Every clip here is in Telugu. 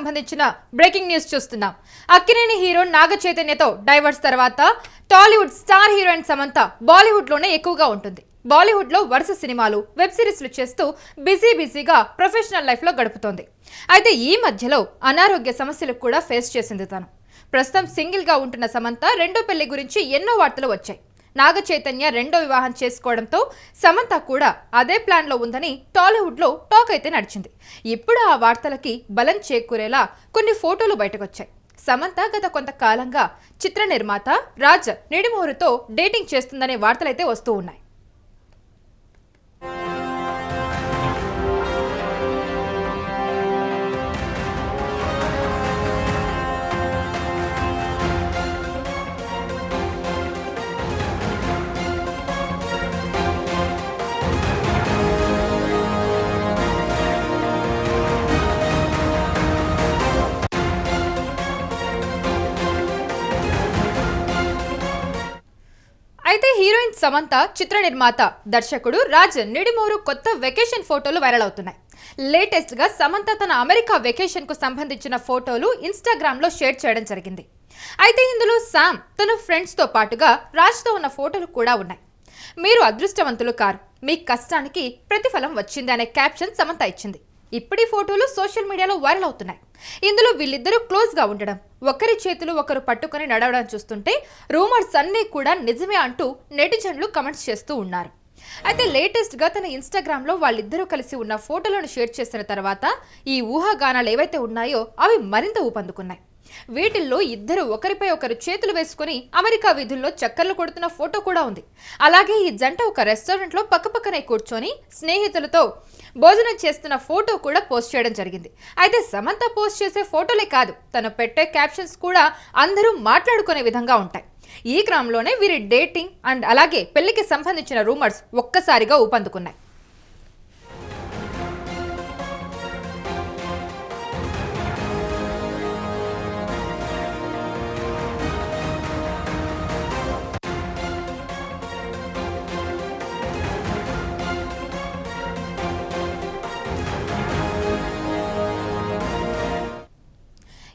సంబంధించిన బ్రేకింగ్ న్యూస్ చూస్తున్నాం. అక్కినేని హీరో నాగ చైతన్యతో డైవర్స్ తర్వాత టాలీవుడ్ స్టార్ హీరోయిన్ సమంత బాలీవుడ్లోనే ఎక్కువగా ఉంటుంది. బాలీవుడ్లో వరుస సినిమాలు వెబ్ సిరీస్లు చేస్తూ బిజీ బిజీగా ప్రొఫెషనల్ లైఫ్లో గడుపుతోంది. అయితే ఈ మధ్యలో అనారోగ్య సమస్యలు కూడా ఫేస్ చేసింది తను. ప్రస్తుతం సింగిల్గా ఉంటున్న సమంత రెండో పెళ్ళి గురించి ఎన్నో వార్తలు వచ్చాయి. నాగ చైతన్య రెండో వివాహం చేసుకోవడంతో సమంత కూడా అదే ప్లాన్లో ఉందని టాలీవుడ్లో టాక్ అయితే నడిచింది. ఇప్పుడు ఆ వార్తలకి బలం చేకూరేలా కొన్ని ఫోటోలు బయటకొచ్చాయి. సమంత గత కొంతకాలంగా చిత్ర నిర్మాత రాజ్ నిడిమూరుతో డేటింగ్ చేస్తుందనే వార్తలైతే వస్తూ ఉన్నాయి. సమంత చిత్ర నిర్మాత దర్శకుడు రాజ్ నిడిమూరు కొత్త వెకేషన్ ఫోటోలు వైరల్ అవుతున్నాయి. లేటెస్ట్గా సమంత తన అమెరికా వెకేషన్కు సంబంధించిన ఫోటోలు ఇన్స్టాగ్రామ్లో షేర్ చేయడం జరిగింది. అయితే ఇందులో శామ్ తన ఫ్రెండ్స్తో పాటుగా రాజ్తో ఉన్న ఫోటోలు కూడా ఉన్నాయి. మీరు అదృష్టవంతులు కారు. మీ కష్టానికి ప్రతిఫలం వచ్చింది అనే క్యాప్షన్ సమంత ఇచ్చింది. ఇప్పటి ఫోటోలు సోషల్ మీడియాలో వైరల్ అవుతున్నాయి. ఇందులో వీళ్ళిద్దరూ క్లోజ్గా ఉండడం ఒకరి చేతులు ఒకరు పట్టుకొని నడవడం చూస్తుంటే రూమర్స్ అన్నీ కూడా నిజమే అంటూ నెటిజన్లు కమెంట్స్ చేస్తూ ఉన్నారు. అయితే లేటెస్ట్గా తన ఇన్స్టాగ్రామ్లో వాళ్ళిద్దరూ కలిసి ఉన్న ఫోటోలను షేర్ చేసిన తర్వాత ఈ ఊహాగానాలు ఏవైతే ఉన్నాయో అవి మరింత ఊపందుకున్నాయి. వీటిల్లో ఇద్దరు ఒకరిపై ఒకరు చేతులు వేసుకుని అమెరికా వీధుల్లో చక్కర్లు కొడుతున్న ఫోటో కూడా ఉంది. అలాగే ఈ జంట ఒక రెస్టారెంట్లో పక్కపక్కనే కూర్చొని స్నేహితులతో భోజనం చేస్తున్న ఫోటో కూడా పోస్ట్ చేయడం జరిగింది. అయితే సమంత పోస్ట్ చేసే ఫోటోలే కాదు తను పెట్టే క్యాప్షన్స్ కూడా అందరూ మాట్లాడుకునే విధంగా ఉంటాయి. ఈ క్రమంలోనే వీరి డేటింగ్ అండ్ అలాగే పెళ్ళికి సంబంధించిన రూమర్స్ ఒక్కసారిగా ఊపందుకున్నాయి.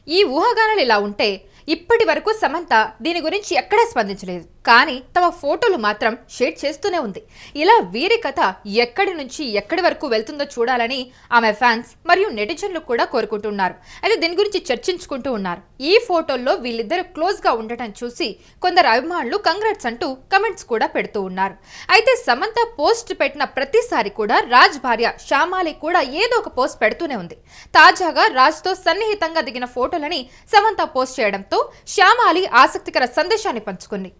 ఈ ఊహాగానాలు ఇలా ఉంటే ఇప్పటి వరకు సమంత దీని గురించి ఎక్కడా స్పందించలేదు. కానీ తమ ఫోటోలు మాత్రం షేర్ చేస్తూనే ఉంది. ఇలా వీరి కథ ఎక్కడి నుంచి ఎక్కడి వరకు వెళ్తుందో చూడాలని ఆమె ఫ్యాన్స్ మరియు నెటిజన్లు కూడా కోరుకుంటున్నారు. అయితే దీని గురించి చర్చించుకుంటూ ఉన్నారు. ఈ ఫోటోల్లో వీళ్ళిద్దరు క్లోజ్గా ఉండటం చూసి కొందరు అభిమానులు కంగ్రాట్స్ అంటూ కమెంట్స్ కూడా పెడుతూ ఉన్నారు. అయితే సమంత పోస్ట్ పెట్టిన ప్రతిసారి కూడా రాజ్ భార్య శ్యామాలి కూడా ఏదో ఒక పోస్ట్ పెడుతూనే ఉంది. తాజాగా రాజ్తో సన్నిహితంగా దిగిన ఫోటోలని సమంత పోస్ట్ చేయడంతో శ్యామాలి ఆసక్తికర సందేశాన్ని పంచుకుంది.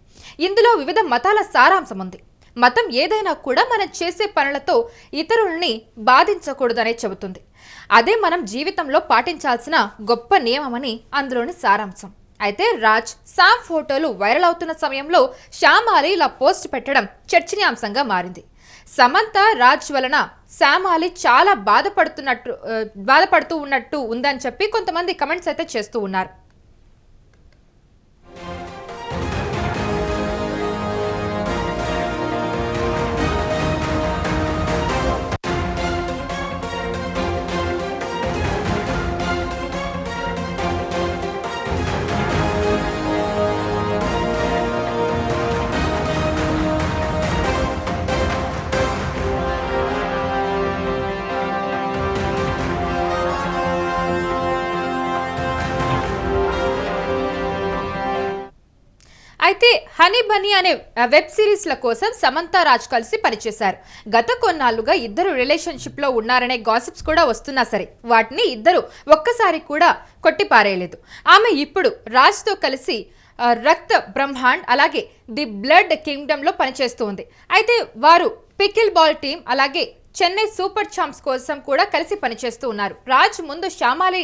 ఇందులో వివిధ మతాల సారాంశం ఉంది. మతం ఏదైనా కూడా మనం చేసే పనులతో ఇతరుల్ని బాధించకూడదనే చెబుతుంది. అదే మనం జీవితంలో పాటించాల్సిన గొప్ప నియమమని అందులోని సారాంశం. అయితే రాజ్ శామ్ ఫోటోలు వైరల్ అవుతున్న సమయంలో శ్యామాలి ఇలా పోస్ట్ పెట్టడం చర్చనీయాంశంగా మారింది. సమంత రాజ్ వలన శామాలి చాలా బాధపడుతున్నట్టు బాధపడుతూ ఉన్నట్టు ఉందని చెప్పి కొంతమంది కమెంట్స్ అయితే చేస్తూ ఉన్నారు. అయితే హనీ బనీ అనే వెబ్ సిరీస్ల కోసం సమంతా రాజ్ కలిసి పనిచేశారు. గత కొన్నాళ్ళుగా ఇద్దరు రిలేషన్షిప్లో ఉన్నారనే గాసిప్స్ కూడా వస్తున్నా సరే వాటిని ఇద్దరు ఒక్కసారి కూడా కొట్టిపారేయలేదు. ఆమె ఇప్పుడు రాజ్తో కలిసి రక్త బ్రహ్మాండ్ అలాగే ది బ్లడ్ కింగ్డమ్లో పనిచేస్తూ ఉంది. అయితే వారు పికిల్ బాల్ టీం అలాగే చెన్నై సూపర్ ఛాంప్స్ కోసం కూడా కలిసి పనిచేస్తూ ఉన్నారు. రాజ్ ముందు శ్యామాలి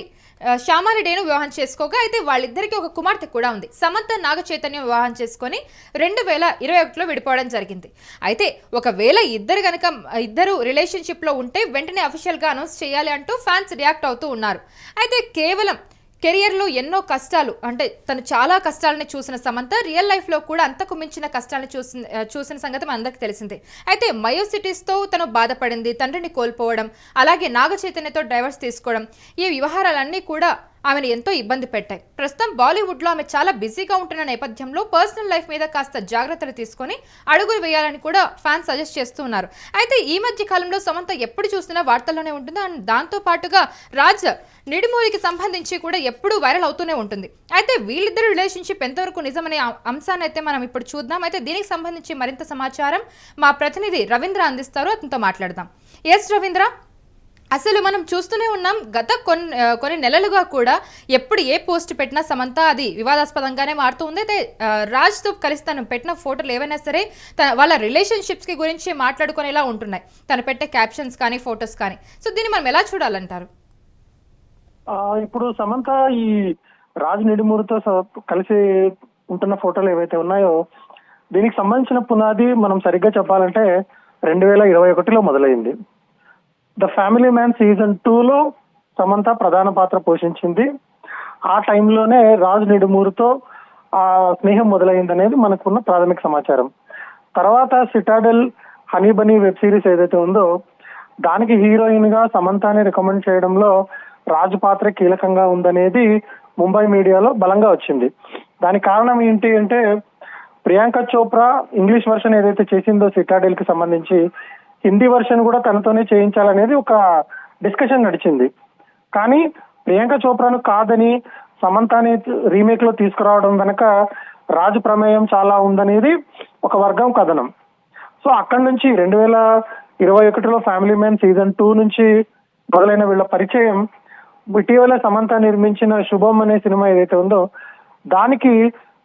శ్యామారెడ్డిను వివాహం చేసుకోగా అయితే వాళ్ళిద్దరికీ ఒక కుమార్తె కూడా ఉంది. సమంత నాగ చైతన్యం వివాహం చేసుకొని రెండు వేల ఇరవై ఒకటిలో విడిపోవడం జరిగింది. అయితే ఒకవేళ ఇద్దరు కనుక ఇద్దరు రిలేషన్షిప్లో ఉంటే వెంటనే అఫీషియల్గా అనౌన్స్ చేయాలి అంటూ ఫ్యాన్స్ రియాక్ట్ అవుతూ ఉన్నారు. అయితే కేవలం కెరియర్లో ఎన్నో కష్టాలు అంటే తను చాలా కష్టాలను చూసిన సమంత రియల్ లైఫ్లో కూడా అంతకు మించిన కష్టాలను చూసిన చూసిన సంగతి మనందరికీ తెలిసిందే. అయితే మయోసిటీస్తో తను బాధపడింది తండ్రిని కోల్పోవడం అలాగే నాగ చైతన్యతో డైవర్స్ తీసుకోవడం ఈ వ్యవహారాలన్నీ కూడా ఆమెను ఎంతో ఇబ్బంది పెట్టాయి. ప్రస్తుతం బాలీవుడ్లో ఆమె చాలా బిజీగా ఉంటున్న నేపథ్యంలో పర్సనల్ లైఫ్ మీద కాస్త జాగ్రత్తలు తీసుకొని అడుగులు వేయాలని కూడా ఫ్యాన్స్ సజెస్ట్ చేస్తూ ఉన్నారు అయితే ఈ మధ్య కాలంలో సమంత ఎప్పుడు చూసినా వార్తల్లోనే ఉంటుంది. అండ్ దాంతో పాటుగా రాజ్ నిడిమూలికి సంబంధించి కూడా ఎప్పుడూ వైరల్ అవుతూనే ఉంటుంది. అయితే వీళ్ళిద్దరు రిలేషన్షిప్ ఎంతవరకు నిజమనే అంశాన్ని అయితే మనం ఇప్పుడు చూద్దాం. అయితే దీనికి సంబంధించి మరింత సమాచారం మా ప్రతినిధి రవీంద్ర అందిస్తారు అతనితో మాట్లాడదాం. ఎస్ రవీంద్ర. అసలు మనం చూస్తూనే ఉన్నాం గత కొన్ని కొన్ని నెలలుగా కూడా ఎప్పుడు ఏ పోస్ట్ పెట్టినా సమంత అది వివాదాస్పదంగానే మారుతూ ఉంది. అయితే రాజ్తో కలిసి తను పెట్టిన ఫోటోలు ఏవైనా సరే తన వాళ్ళ రిలేషన్షిప్స్కి గురించి మాట్లాడుకునేలా ఉంటున్నాయి. తను పెట్టే క్యాప్షన్స్ కానీ ఫొటోస్ కానీ. సో దీన్ని మనం ఎలా చూడాలంటారు? ఇప్పుడు సమంత ఈ రాజు నిడుమూరితో కలిసి ఉంటున్న ఫోటోలు ఏవైతే ఉన్నాయో దీనికి సంబంధించిన పునాది మనం సరిగ్గా చెప్పాలంటే రెండు వేల ఇరవై ఒకటిలో మొదలైంది. ద ఫ్యామిలీ మ్యాన్ సీజన్ టూలో సమంత ప్రధాన పాత్ర పోషించింది. ఆ టైంలోనే రాజు నిడుమూరుతో ఆ స్నేహం మొదలైంది అనేది మనకున్న ప్రాథమిక సమాచారం. తర్వాత Citadel Honey Bunny web series ఏదైతే ఉందో దానికి హీరోయిన్గా సమంతాని రికమెండ్ చేయడంలో రాజు పాత్ర కీలకంగా ఉందనేది ముంబై మీడియాలో బలంగా వచ్చింది. దానికి కారణం ఏంటి అంటే ప్రియాంక చోప్రా ఇంగ్లీష్ వర్షన్ ఏదైతే చేసిందో సిటాడెల్కి సంబంధించి హిందీ వర్షన్ కూడా తనతోనే చేయించాలనేది ఒక డిస్కషన్ నడిచింది. కానీ ప్రియాంక చోప్రాను కాదని సమంతాని రీమేక్లో తీసుకురావడం వెనక రాజు ప్రమేయం చాలా ఉందనేది ఒక వర్గం కథనం. సో అక్కడి నుంచి రెండు వేల ఇరవై ఒకటిలో ఫ్యామిలీ మ్యాన్ సీజన్ టూ నుంచి మొదలైన వీళ్ళ పరిచయం ఇటీవల సమంత నిర్మించిన శుభం అనే సినిమా ఏదైతే ఉందో దానికి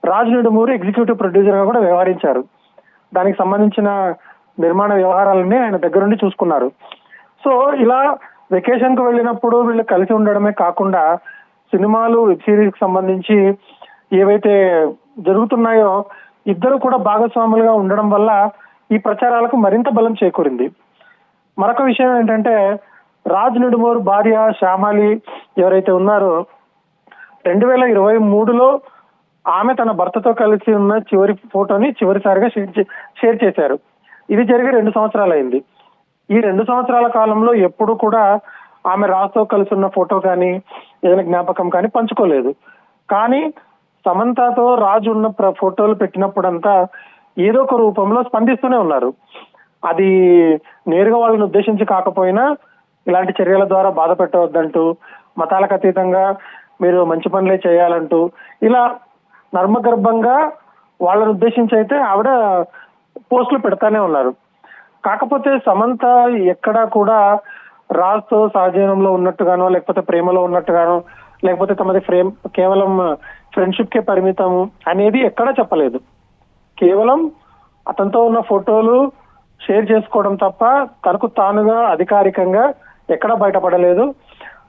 రాజ్ నిడుమూరి ఎగ్జిక్యూటివ్ ప్రొడ్యూసర్గా కూడా వ్యవహరించారు. దానికి సంబంధించిన నిర్మాణ వ్యవహారాలన్నీ ఆయన దగ్గరుండి చూసుకున్నారు. సో ఇలా వెకేషన్కు వెళ్ళినప్పుడు వీళ్ళు కలిసి ఉండడమే కాకుండా సినిమాలు వెబ్ సిరీస్కి సంబంధించి ఏవైతే జరుగుతున్నాయో ఇద్దరు కూడా భాగస్వాములుగా ఉండడం వల్ల ఈ ప్రచారాలకు మరింత బలం చేకూరింది. మరొక విషయం ఏంటంటే రాజ్ నిడుమూరు భార్య శ్యామాలి ఎవరైతే ఉన్నారో రెండు వేల ఇరవై మూడులో ఆమె తన భర్తతో కలిసి ఉన్న చివరి ఫోటోని చివరిసారిగా షేర్ చే- షేర్ చేశారు. ఇది జరిగి రెండు సంవత్సరాలు అయింది ఈ రెండు సంవత్సరాల కాలంలో ఎప్పుడు కూడా ఆమె రాజుతో కలిసి ఉన్న ఫోటో కానీ ఏదైనా జ్ఞాపకం కానీ పంచుకోలేదు. కానీ సమంతతో రాజు ఉన్న ప్ర- ఫోటోలు పెట్టినప్పుడంతా ఏదో ఒక రూపంలో స్పందిస్తూనే ఉన్నారు. అది నేరుగా వాళ్ళని ఉద్దేశించి కాకపోయినా ఇలాంటి చర్యల ద్వారా బాధ పెట్టవద్దంటూ మతాలకు అతీతంగా మీరు మంచి పనులే చేయాలంటూ ఇలా నర్మగర్భంగా వాళ్ళని ఉద్దేశించి అయితే ఆవిడ పోస్టులు పెడతానే ఉన్నారు. కాకపోతే సమంత ఎక్కడా కూడా రాజ్తో సహజీవనంలో ఉన్నట్టుగానో లేకపోతే ప్రేమలో ఉన్నట్టుగానో లేకపోతే తమది ఫ్రేమ్ కేవలం ఫ్రెండ్షిప్ కే పరిమితం అనేది ఎక్కడా చెప్పలేదు. కేవలం అతనితో ఉన్న ఫోటోలు షేర్ చేసుకోవడం తప్ప తనకు తానుగా అధికారికంగా ఎక్కడా బయటపడలేదు.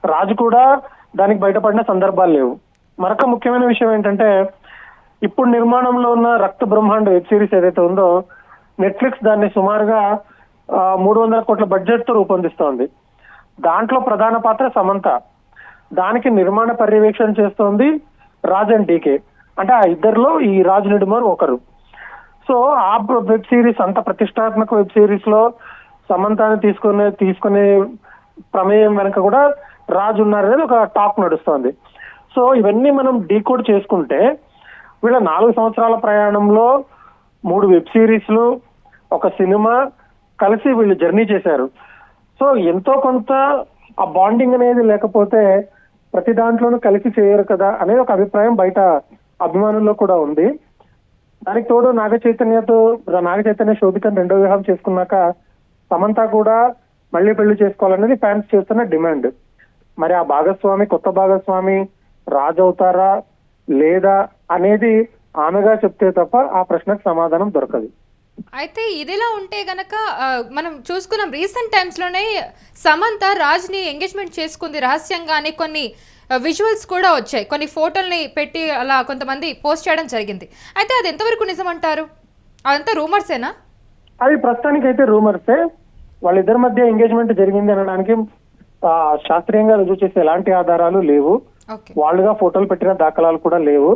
రాజు కూడా దానికి బయటపడిన సందర్భాలు లేవు. మరొక ముఖ్యమైన విషయం ఏంటంటే ఇప్పుడు నిర్మాణంలో ఉన్న రక్త బ్రహ్మాండ వెబ్ సిరీస్ ఏదైతే ఉందో నెట్ఫ్లిక్స్ దాన్ని సుమారుగా మూడు వందల కోట్ల బడ్జెట్తో రూపొందిస్తోంది. దాంట్లో ప్రధాన పాత్ర సమంత. దానికి నిర్మాణ పర్యవేక్షణ చేస్తోంది రాజ్ అండ్ డీకే. అంటే ఆ ఇద్దరిలో ఈ రాజ్ నిడుమర్ ఒకరు. సో ఆ వెబ్ సిరీస్ అంత ప్రతిష్టాత్మక వెబ్ సిరీస్లో సమంతాన్ని తీసుకునే తీసుకునే ప్రమేయం వెనక కూడా రాజు ఉన్నారనేది ఒక టాక్ నడుస్తోంది. సో ఇవన్నీ మనం డీకోడ్ చేసుకుంటే వీళ్ళ నాలుగు సంవత్సరాల ప్రయాణంలో మూడు వెబ్ సిరీస్లు ఒక సినిమా కలిసి వీళ్ళు జర్నీ చేశారు. సో ఎంతో కొంత ఆ బాండింగ్ అనేది లేకపోతే ప్రతి దాంట్లోనూ కలిసి చేయరు కదా అనేది ఒక అభిప్రాయం బయట అభిమానుల్లో కూడా ఉంది. దానికి తోడు నాగ చైతన్యతో నాగ చైతన్య శోభితను రెండో వివాహం చేసుకున్నాక సమంత కూడా మళ్ళీ పెళ్ళి చేసుకోవాలనేది ఫ్యాన్స్ చేస్తున్న డిమాండ్. మరి ఆ భాగస్వామి కొత్త భాగస్వామి రాజు అవుతారా లేదా అనేది ఆమెగా చెప్తే తప్ప ఆ ప్రశ్నకు సమాధానం దొరకదు. అయితే ఇదిలా ఉంటే గనక మనం చూసుకున్నాం రీసెంట్ టైమ్స్లోనే సమంత రాజ్ని ఎంగేజ్మెంట్ చేసుకుంది రహస్యంగా అని కొన్ని విజువల్స్ కూడా వచ్చాయి. కొన్ని ఫోటోల్ని పెట్టి అలా కొంతమంది పోస్ట్ చేయడం జరిగింది. అయితే అది ఎంతవరకు నిజమంటారు అదంతా రూమర్సేనా? అది ప్రస్తుతానికి అయితే రూమర్సే. వాళ్ళిద్దరి మధ్య ఎంగేజ్మెంట్ జరిగింది అనడానికి శాస్త్రీయంగా రుజువు చేసే ఎలాంటి ఆధారాలు లేవు. వాళ్ళుగా ఫోటోలు పెట్టిన దాఖలాలు కూడా లేవు.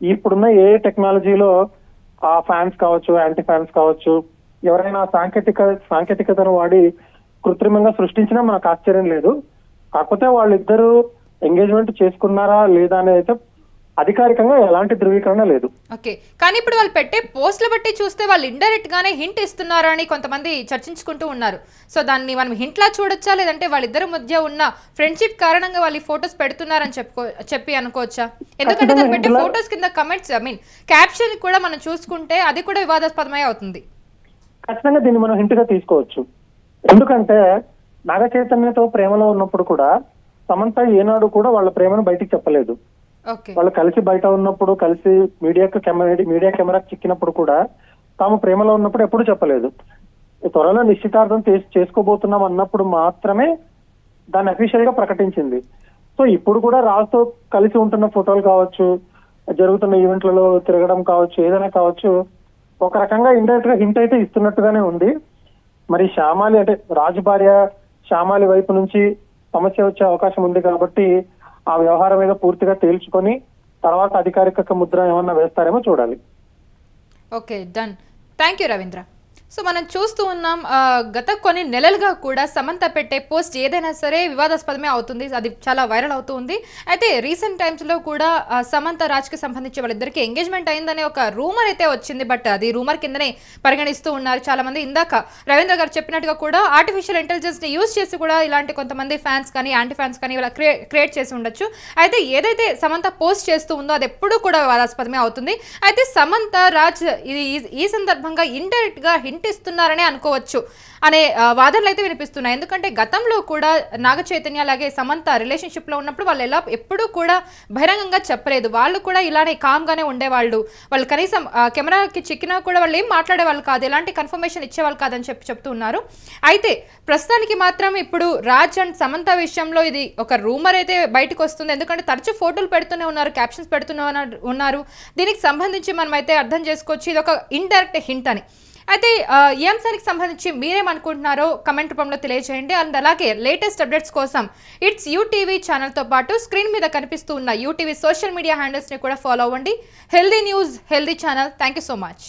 ఇప్పుడున్న ఏ టెక్నాలజీలో ఆ ఫ్యాన్స్ కావచ్చు యాంటీ ఫ్యాన్స్ కావచ్చు ఎవరైనా సాంకేతిక సాంకేతికతను వాడి కృత్రిమంగా సృష్టించినా మనకు ఆశ్చర్యం లేదు. కాకపోతే వాళ్ళిద్దరూ ఎంగేజ్మెంట్ చేసుకున్నారా లేదా అనేది అయితే అధికారికంగా ఎలాంటి ధృవీకరణ లేదు. ఓకే. కానీ ఇప్పుడు వాళ్ళు పెట్టే పోస్టులు బట్టి చూస్తే వాళ్ళు ఇండైరెక్ట్ గానే హింట్ ఇస్తున్నారని కొంతమంది చర్చించుకుంటూ ఉన్నారు. సో దాన్ని మనం హింట్లా చూడొచ్చా? లేదంటే వాళ్ళిద్దరి మధ్య ఉన్న ఫ్రెండ్షిప్ కారణంగా వాళ్ళు ఫోటోస్ పెడుతున్నారని చెప్పుకో చెప్పి అనుకోవచ్చా? ఎందుకంటే దాన్ని పెట్టే ఫోటోస్ కింద కమెంట్స్ ఐ మీన్ క్యాప్షన్ కూడా మనం చూసుకుంటే అది కూడా వివాదాస్పదమై అవుతుంది. ఖచ్చితంగా దీన్ని మనం హింట్గా తీసుకోవచ్చు. ఎందుకంటే నాగ చైతన్యతో ప్రేమలో ఉన్నప్పుడు కూడా సమంత ఏనాడు కూడా వాళ్ళ ప్రేమను బయటికి చెప్పలేదు. వాళ్ళు కలిసి బయట ఉన్నప్పుడు కలిసి మీడియాకు కెమెరా మీడియా కెమెరాకు చిక్కినప్పుడు కూడా తాము ప్రేమలో ఉన్నప్పుడు ఎప్పుడు చెప్పలేదు. త్వరలో నిశ్చితార్థం చేసుకోబోతున్నాం అన్నప్పుడు మాత్రమే దాన్ని అఫీషియల్గా ప్రకటించింది. సో ఇప్పుడు కూడా రాజుతో కలిసి ఉంటున్న ఫోటోలు కావచ్చు జరుగుతున్న ఈవెంట్లలో తిరగడం కావచ్చు ఏదైనా కావచ్చు ఒక రకంగా ఇండైరెక్ట్గా హింట్ అయితే ఇస్తున్నట్టుగానే ఉంది. మరి శ్యామాలి అంటే రాజు భార్య శ్యామాలి వైపు నుంచి సమస్య వచ్చే అవకాశం ఉంది కాబట్టి ఆ వ్యవహారం మీద పూర్తిగా తేల్చుకొని తర్వాత అధికారిక ముద్ర ఏమన్నా వేస్తారేమో చూడాలి. Okay done. Thank you Ravindra. So మనం చూస్తూ ఉన్నాం గత కొన్ని నెలలుగా కూడా సమంత పెట్టే పోస్ట్ ఏదైనా సరే వివాదాస్పదమే అవుతుంది. అది చాలా వైరల్ అవుతూ ఉంది. అయితే రీసెంట్ టైమ్స్లో కూడా సమంత రాజ్కి సంబంధించి వాళ్ళిద్దరికి ఎంగేజ్మెంట్ అయిందనే ఒక రూమర్ అయితే వచ్చింది. బట్ అది రూమర్ కిందనే పరిగణిస్తూ ఉన్నారు చాలామంది. ఇందాక రవీంద్ర గారు చెప్పినట్టుగా కూడా ఆర్టిఫిషియల్ ఇంటెలిజెన్స్ని యూజ్ చేసి కూడా ఇలాంటి కొంతమంది ఫ్యాన్స్ కానీ యాంటీ ఫ్యాన్స్ కానీ ఇలా క్రియేట్ క్రియేట్ చేసి ఉండొచ్చు. అయితే ఏదైతే సమంత పోస్ట్ చేస్తూ ఉందో అది ఎప్పుడూ కూడా వివాదాస్పదమే అవుతుంది. అయితే సమంత రాజ్ ఈ- సందర్భంగా ఇండైరెక్ట్గా హింట్ ఇస్తున్నారనే అనుకోవచ్చు అనే వాదనలు అయితే వినిపిస్తున్నాయి. ఎందుకంటే గతంలో కూడా నాగ చైతన్య అలాగే సమంత రిలేషన్షిప్లో ఉన్నప్పుడు వాళ్ళు ఎలా ఎప్పుడూ కూడా బహిరంగంగా చెప్పలేదు. వాళ్ళు కూడా ఇలానే కామ్ గానే ఉండేవాళ్ళు. వాళ్ళు కనీసం కెమెరాకి చిక్కినా కూడా వాళ్ళు ఏం మాట్లాడేవాళ్ళు కాదు. ఎలాంటి కన్ఫర్మేషన్ ఇచ్చేవాళ్ళు కాదని చెప్పి చెప్తున్నారు అయితే ప్రస్తుతానికి మాత్రం ఇప్పుడు రాజ్ అండ్ సమంత విషయంలో ఇది ఒక రూమర్ అయితే బయటకు వస్తుంది. ఎందుకంటే తరచూ ఫోటోలు పెడుతూనే ఉన్నారు క్యాప్షన్స్ పెడుతూనే ఉన్నారు- ఉన్నారు. దీనికి సంబంధించి మనం అయితే అర్థం చేసుకోవచ్చు. ఇది ఒక ఇండైరెక్ట్ హింట్ అని. అయితే ఈ అంశానికి సంబంధించి మీరేమనుకుంటున్నారో కమెంట్ రూపంలో తెలియజేయండి. అండ్ అలాగే లేటెస్ట్ అప్డేట్స్ కోసం ఇట్స్ యూటీవీ ఛానల్తో పాటు స్క్రీన్ మీద కనిపిస్తూ ఉన్న యూటీవీ సోషల్ మీడియా హ్యాండిల్స్ని కూడా ఫాలో అవ్వండి. Healthy news healthy channel. Thank you so much.